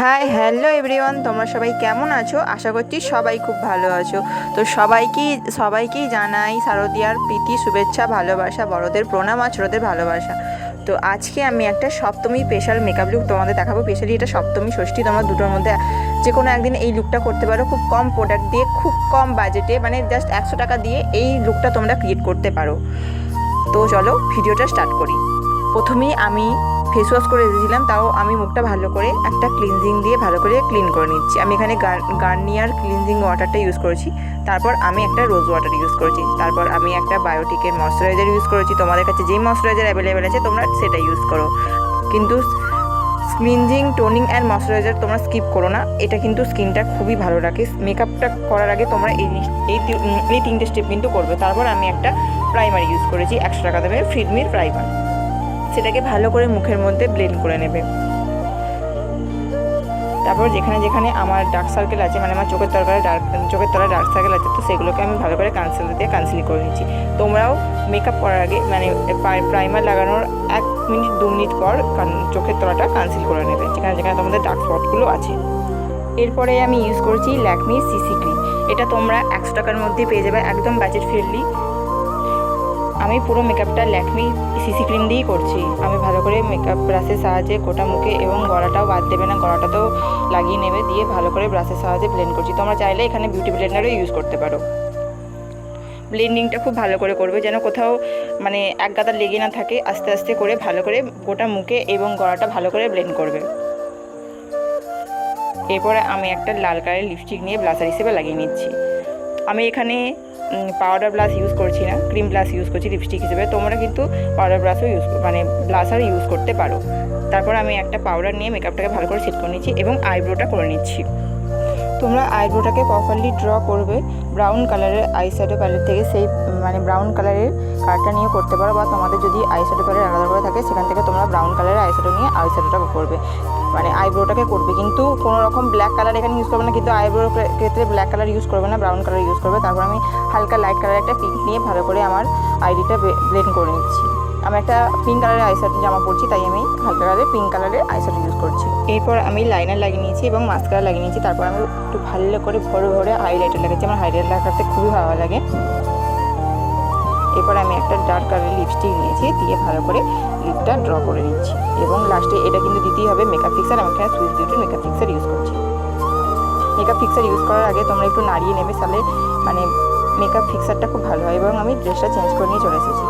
Hi hello everyone তোমরা সবাই কেমন আছো? আশা করছি সবাই খুব ভালো আছো। তো সবাইকেই সবাইকেই জানাই শারদিয়ার প্রীতি, শুভেচ্ছা, ভালোবাসা, বড়দের প্রণাম আর ছোটদের ভালোবাসা। তো আজকে আমি একটা সপ্তমী স্পেশাল মেকআপ লুক তোমাদের দেখাবো। স্পেশালি এটা সপ্তমী ষষ্ঠী, তোমরা দুটোর মধ্যে যে কোনো একদিন এই লুকটা করতে পারো। খুব কম প্রোডাক্ট দিয়ে, খুব কম বাজেটে মানে জাস্ট একশো টাকা দিয়ে এই লুকটা তোমরা ক্রিয়েট করতে পারো। তো চলো ভিডিওটা স্টার্ট করি। প্রথমেই আমি ফেস ওয়াশ করে দিয়েছিলাম, তাও আমি মুখটা ভালো করে একটা ক্লিনজিং দিয়ে ভালো করে ক্লিন করে নিচ্ছি। আমি এখানে গার্নিয়ার ক্লিনজিং ওয়াটারটা ইউজ করেছি, তারপর আমি একটা রোজ ওয়াটার ইউজ করেছি, তারপর আমি একটা বায়োটিকের ময়শ্চারাইজার ইউজ করেছি, তোমাদের কাছে যেই ময়শ্চারাইজার অ্যাভেলেবেল আছে, তোমরা সেটা ইউজ করো। কিন্তু ক্লিনজিং টোনিং অ্যান্ড ময়শ্চারাইজার তোমরা স্কিপ করো না, এটা কিন্তু স্কিনটা খুবই ভালো রাখে। মেকআপটা করার আগে তোমরা এই এই এই তিনটে স্টেপ কিন্তু করবে। তারপর আমি একটা প্রাইমার ইউজ করেছি, একশো টাকা দেবে ফ্রিডমির প্রাইমার সেটাকে ভালো করে মুখের মধ্যে ব্লেন্ড করে নেবে। তারপর যেখানে যেখানে আমার ডার্ক সার্কেল আছে মানে আমার চোখের তরকারি ডার্ক চোখের তলায় ডার্ক সার্কেল আছে, তো সেগুলোকে আমি ভালো করে কানসিল দিয়ে কানসিল করে নিচ্ছি। তোমরাও মেকআপ করার আগে মানে প্রাইমার লাগানোর এক মিনিট, দু মিনিট পর চোখের তলাটা কানসিল করে নেবে, যেখানে যেখানে তোমাদের ডার্ক স্পটগুলো আছে। এরপরে আমি ইউজ করছি ল্যাকমি সিসি ক্রিম এটা তোমরা একশো টাকার মধ্যে পেয়ে যাবে, একদম বাজেট ফ্রেন্ডলি আমি পুরো মেকআপটা ল্যাকমি সিসি ক্রিম দিয়েই করছি। আমি ভালো করে মেকআপ ব্রাশের সাহায্যে গোটা মুখে এবং গলাটাও বাদ দেবে না, গলাটাতেও লাগিয়ে নেবে দিয়ে ভালো করে ব্রাশের সাহায্যে ব্লেন্ড করছি। তোমরা চাইলে এখানে বিউটি ব্লেন্ডারও ইউজ করতে পারো। ব্লেন্ডিংটা খুব ভালো করে করবে যেন কোথাও মানে এক গাদা লেগে না থাকে, আস্তে আস্তে করে ভালো করে গোটা মুখে এবং গলাটা ভালো করে ব্লেন্ড করবে। এরপরে আমি একটা লাল কালারের লিপস্টিক নিয়ে ব্লাসার হিসেবে লাগিয়ে নিচ্ছি। আমি এখানে পাউডার ব্লাস ইউজ করছি না ক্রিম ব্লাস ইউজ করছি লিপস্টিক হিসেবে। তোমরা কিন্তু পাউডার ব্লাশও ইউজ মানে ব্লাশার ইউজ করতে পারো। তারপর আমি একটা পাউডার নিয়ে মেকআপটাকে ভালো করে সেট করে নিচ্ছি এবং আইব্রোটা করে নিচ্ছি। তোমরা আইব্রোটাকে প্রপারলি ড্র করবে ব্রাউন কালারের আই শ্যাডো প্যালেট থেকে সেই মানে ব্রাউন কালারের কালারটা নিয়ে করতে পারো বা তোমাদের যদি আই শ্যাডো প্যালেট আলাদা করে থাকে, সেখান থেকে তোমরা ব্রাউন কালারের আই শ্যাডো নিয়ে আই শ্যাডোটা করবে। মানে আইব্রোটাকে করবে, কিন্তু কোনো রকম ব্ল্যাক কালার এখানে ইউজ করবে না, কিন্তু আইব্রোর ক্ষেত্রে ব্ল্যাক কালার ইউজ করবে না ব্রাউন কালার ইউজ করবে। তারপর আমি হালকা লাইট কালার একটা পিঙ্ক নিয়ে ভালো করে আমার আইডিটা ব্লেন্ড করে নিচ্ছি। আমি একটা পিঙ্ক কালারের আইশ্যাড জামা পরছি, তাই আমি হালকা কালারের পিঙ্ক কালারের আইশ্যাড ইউজ করছি। এরপর আমি লাইনার লাগিয়ে নিয়েছি এবং মাস্কারা লাগিয়ে নিয়েছি, তারপর আমি একটু ভালো করে ভরে ভরে হাইলাইটার লাগাচ্ছি। আমার হাইলাইটার লাগাতে খুবই ভালো লাগে। এরপর আমি একটা ডার্ক কালারের লিপস্টিক নিয়েছি, দিয়ে ভালো করে লিপটা ড্র করে নিচ্ছি। এবং লাস্টে এটা কিন্তু দিতেই হবে মেকআপ ফিক্সার আমি এখানে সুইস বিউটির মেকআপ ফিক্সার ইউজ করছি। মেকআপ ফিক্সার ইউজ করার আগে তোমরা একটু নাড়িয়ে নেবে, তাহলে মানে মেকআপ ফিক্সারটা খুব ভালো হয় এবং আমি ড্রেসটা চেঞ্জ করে নিয়ে চলে এসেছি।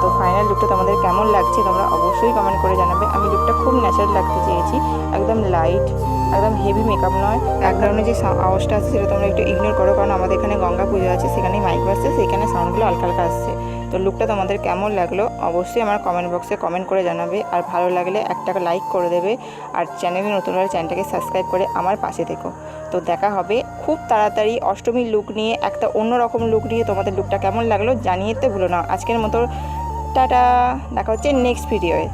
তো ফাইনাল লুকটা তোমাদের কেমন লাগছে তোমরা অবশ্যই কমেন্ট করে জানাবে। আমি লুকটা খুব ন্যাচারাল লাগতে চেয়েছি, একদম লাইট একদম হেভি মেকআপ নয়। ব্যাকগ্রাউন্ডে যে আওয়াজটা আসছে সেটা তোমরা একটু ইগনোর করো, কারণ আমাদের এখানে গঙ্গা পুজো আছে, সেখানেই মাইক বাজছে সেখানে সাউন্ডগুলো হালকা হালকা আসছে। তো লুকটা তোমাদের কেমন লাগল অবশ্যই আমার কমেন্ট বক্সে কমেন্ট করে জানাবে, আর ভালো লাগলে একটা লাইক করে দেবে, আর চ্যানেলে নতুন হলে চ্যানেলটাকে সাবস্ক্রাইব করে আমার পাশে থেকো। তো দেখা হবে খুব তাড়াতাড়ি অষ্টমীর লুক নিয়ে, একটা অন্যরকম লুক নিয়ে তোমাদের লুকটা কেমন লাগল জানিয়ে তো ভুলো না। আজকের মতো টাটা দেখা হচ্ছে নেক্সট ভিডিওয়ে